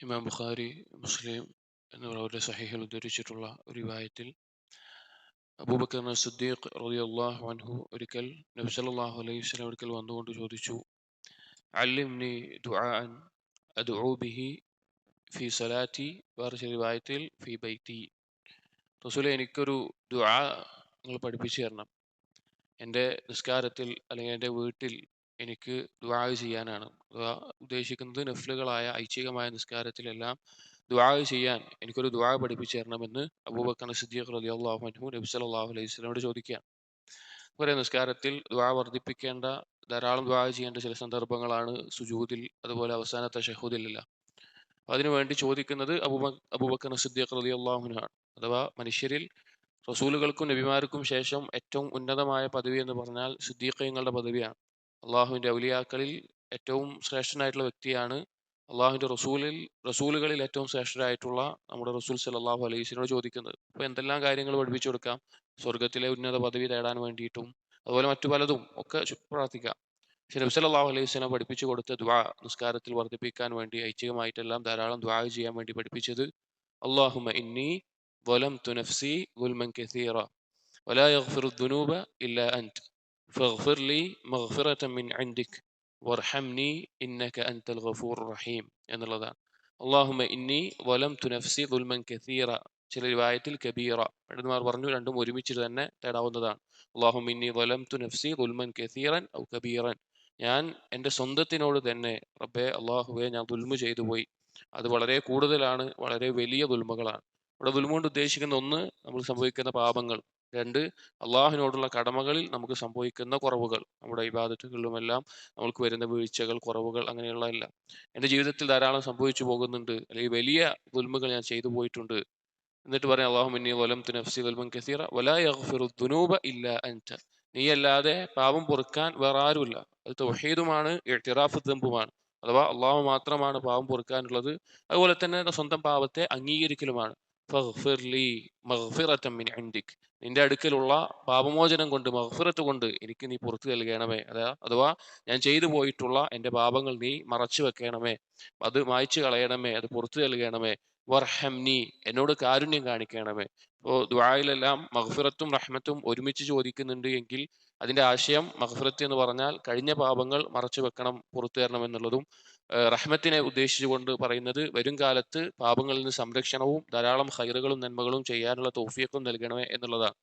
ഇമാം ബുഖാരി മുസ്ലിം എന്നിവരുടെ സഹിഹിൽ ഉദ്ധരിച്ചിട്ടുള്ള ഒരു വായത്തിൽ അബൂബക്കർ റബി റളിയല്ലാഹു അൻഹു ഒരിക്കൽ നബി സല്ലല്ലാഹു അലൈഹി വസ്ലം ഒരിക്കൽ വന്നുകൊണ്ട് ചോദിച്ചു അല്ലിംനി ദുആഅൻ അദ്ഉ ബിഹി ഫി സലാറ്റി വേറെ ചില വായത്തിൽ ഫി ബൈത്തി. റസൂലെ എനിക്കൊരു ദുആ നിങ്ങൾ പഠിപ്പിച്ചു തരണം. എന്റെ നിസ്കാരത്തിൽ അല്ലെങ്കിൽ എന്റെ വീട്ടിൽ എനിക്ക് ദുആ ചെയ്യാനാണ്. ഉദ്ദേശിക്കുന്നത് നഫ്ലുകളായ ഐച്ഛികമായ നിസ്കാരത്തിലെല്ലാം ദുആ ചെയ്യാൻ എനിക്കൊരു ദുആ പഠിപ്പിച്ചു തരണമെന്ന് അബൂബക്കർ സിദ്ദീഖ് റളിയല്ലാഹു അൻഹു നബി അള്ളാഹു അലൈഹി വസല്ലമയോട് ചോദിക്കുകയാണ്. കുറേ നിസ്കാരത്തിൽ ദുആ വർദ്ധിപ്പിക്കേണ്ട ധാരാളം ദുആ ചെയ്യേണ്ട ചില സന്ദർഭങ്ങളാണ് സുജൂദിൽ അതുപോലെ അവസാനത്തെ ഷഹൂദിലെല്ലാം. അതിനു വേണ്ടി ചോദിക്കുന്നത് അബൂബ അബൂബക്കർ സിദ്ദീഖ് അൻഹു ആണ്. അഥവാ മനുഷ്യരിൽ റസൂലുകൾക്കും നബിമാർക്കും ശേഷം ഏറ്റവും ഉന്നതമായ പദവി എന്ന് പറഞ്ഞാൽ സിദ്ദീഖങ്ങളുടെ പദവിയാണ്. അള്ളാഹുവിന്റെ ഔലിയാക്കളിൽ ഏറ്റവും ശ്രേഷ്ഠനായിട്ടുള്ള വ്യക്തിയാണ്. അള്ളാഹുവിന്റെ റസൂലിൽ റസൂലുകളിൽ ഏറ്റവും ശ്രേഷ്ഠരായിട്ടുള്ള നമ്മുടെ റസൂൽ സല്ലാഹു അലൈസിനോട് ചോദിക്കുന്നത്. അപ്പോൾ എന്തെല്ലാം കാര്യങ്ങൾ പഠിപ്പിച്ചു കൊടുക്കാം? സ്വർഗത്തിലെ ഉന്നത പദവി നേടാൻ വേണ്ടിയിട്ടും അതുപോലെ മറ്റു പലതും ഒക്കെ പ്രാർത്ഥിക്കാം. പക്ഷെ നബ്സ് അള്ളാഹു അലൈഹി സ്വലം പഠിപ്പിച്ചു കൊടുത്ത ദ്വാ നിസ്കാരത്തിൽ വർദ്ധിപ്പിക്കാൻ വേണ്ടി ഐച്ഛികമായിട്ടെല്ലാം ധാരാളം ദ്വാ ചെയ്യാൻ വേണ്ടി പഠിപ്പിച്ചത് അള്ളാഹുമ ഇന്നി വലം തുനഫ്സി ഗുൽമൻ കസീറ വലാ യഗ്ഫിറു ഇല്ല അന്റ് فاغفر لي مغفرة من عندك وارحمني إنك أنت الغفور الرحيم എന്നുള്ളതാണ് اللهم إني ظلمت نفسي ظلما كثيرا ചില റിവായത്തിൽ കബീറ പണ്ഡിതന്മാർ പറഞ്ഞു രണ്ടും ഒരുമിച്ച് തന്നെ തേടാവുന്നതാണ് അള്ളാഹു ഇന്നി ظلمت نفسي ظلما كثيرا أو كبيرا ഞാൻ എൻ്റെ സ്വന്തത്തിനോട് തന്നെ റബ്ബെ അള്ളാഹുവെ ഞാൻ ദുൽമ ചെയ്തു പോയി അത് വളരെ കൂടുതലാണ് വളരെ വലിയ ദുൽമകളാണ് ഇവിടെ ദുൽമ കൊണ്ട് ഉദ്ദേശിക്കുന്ന ഒന്ന് നമ്മൾ സംഭവിക്കുന്ന പാപങ്ങൾ രണ്ട് അള്ളാഹുവിനോടുള്ള കടമകളിൽ നമുക്ക് സംഭവിക്കുന്ന കുറവുകൾ നമ്മുടെ ഇബാദത്തുകളിലുമെല്ലാം നമുക്ക് വരുന്ന വീഴ്ചകൾ കുറവുകൾ അങ്ങനെയുള്ള എല്ലാം. എന്റെ ജീവിതത്തിൽ ധാരാളം സംഭവിച്ചു പോകുന്നുണ്ട്. അല്ലെങ്കിൽ വലിയ ദുൽമുകൾ ഞാൻ ചെയ്തു പോയിട്ടുണ്ട്. എന്നിട്ട് പറയാം അള്ളാഹു മിന്നി വലം നഫ്സി വൽമൻ കസീറ വലാ യഗ്ഫിറു ദുനൂബ ഇല്ല അൻത. നീ അല്ലാതെ പാപം പൊറുക്കാൻ വേറെ ആരുമില്ല. അത് തൊഹീദുമാണ് എഴുത്തിറാഫ് ദമ്പുമാണ് അഥവാ അള്ളാഹു മാത്രമാണ് പാപം പൊറുക്കാനുള്ളത്. അതുപോലെ തന്നെ സ്വന്തം പാപത്തെ അംഗീകരിക്കലുമാണ്. ഫഗ്ഫിർ ലീ മഗ്ഫിറത്തൻ മിൻ ഇൻദിക്. നിന്റെ അടുക്കലുള്ള പാപമോചനം കൊണ്ട് മഗ്ഫിറത്ത് കൊണ്ട് എനിക്ക് നീ പുറത്തു നൽകണമേ. അതാ അഥവാ ഞാൻ ചെയ്തു പോയിട്ടുള്ള എന്റെ പാപങ്ങൾ നീ മറച്ചു വെക്കണമേ. അത് മായ്ച്ചു കളയണമേ അത് പുറത്തു നൽകണമേ. വർഹം നീ എന്നോട് കാരുണ്യം കാണിക്കണമേ. ഇപ്പോൾ ദുബായിലെല്ലാം മഗ്ഫിറത്തും റഹ്മത്തും ഒരുമിച്ച് ചോദിക്കുന്നുണ്ട് എങ്കിൽ അതിന്റെ ആശയം മഗ്ഫിറത്ത് എന്ന് പറഞ്ഞാൽ കഴിഞ്ഞ പാപങ്ങൾ മറച്ചു വെക്കണം പുറത്തു തരണം എന്നുള്ളതും റഹ്മത്തിനെ ഉദ്ദേശിച്ചുകൊണ്ട് പറയുന്നത് വരും കാലത്ത് പാപങ്ങളിൽ നിന്ന് സംരക്ഷണവും ധാരാളം ഹൈറുകളും നന്മകളും ചെയ്യാനുള്ള തോഫിയക്കും നൽകണമേ എന്നുള്ളതാണ്.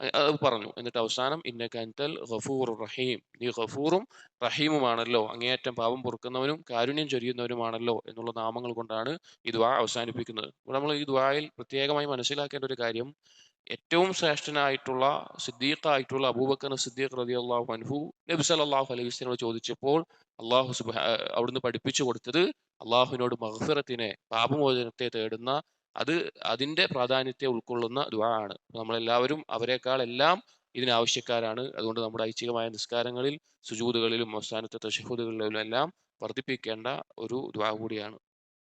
അത് പറഞ്ഞു. എന്നിട്ട് അവസാനം ഇന്ന അൻതൽ ഗഫൂർ റഹീം. നീ ഗഫൂറും റഹീമുമാണല്ലോ. അങ്ങേയറ്റം പാപം പൊറുക്കുന്നവനും കാരുണ്യം ചൊരിയുന്നവനുമാണല്ലോ എന്നുള്ള നാമങ്ങൾ കൊണ്ടാണ് ഈ ദുആ അവസാനിപ്പിക്കുന്നത്. നമ്മൾ ഈ ദ്വായിൽ പ്രത്യേകമായി മനസ്സിലാക്കേണ്ട ഒരു കാര്യം ഏറ്റവും ശ്രേഷ്ഠനായിട്ടുള്ള സിദ്ദീഖായിട്ടുള്ള അബൂബക്കർ സിദ്ദീഖ് റതി അള്ളാഹു അൻഹു നബി സല്ലല്ലാഹു അലൈഹി വസ്ലിനോട് ചോദിച്ചപ്പോൾ അള്ളാഹു സുബ അവിടുന്ന് പഠിപ്പിച്ചു കൊടുത്തത് അള്ളാഹുവിനോട് മഹഫിറത്തിനെ പാപമോചനത്തെ തേടുന്ന അത് അതിന്റെ പ്രാധാന്യത്തെ ഉൾക്കൊള്ളുന്ന ദുആ ആണ്. നമ്മളെല്ലാവരും അവരെക്കാൾ എല്ലാം ഇതിനാവശ്യക്കാരാണ്. അതുകൊണ്ട് നമ്മുടെ ഐച്ഛികമായ നിസ്കാരങ്ങളിൽ സുജൂതുകളിലും അവസാനത്തെ തശഹുദുകളിലും എല്ലാം വർദ്ധിപ്പിക്കേണ്ട ഒരു ദ്വാ കൂടിയാണ്.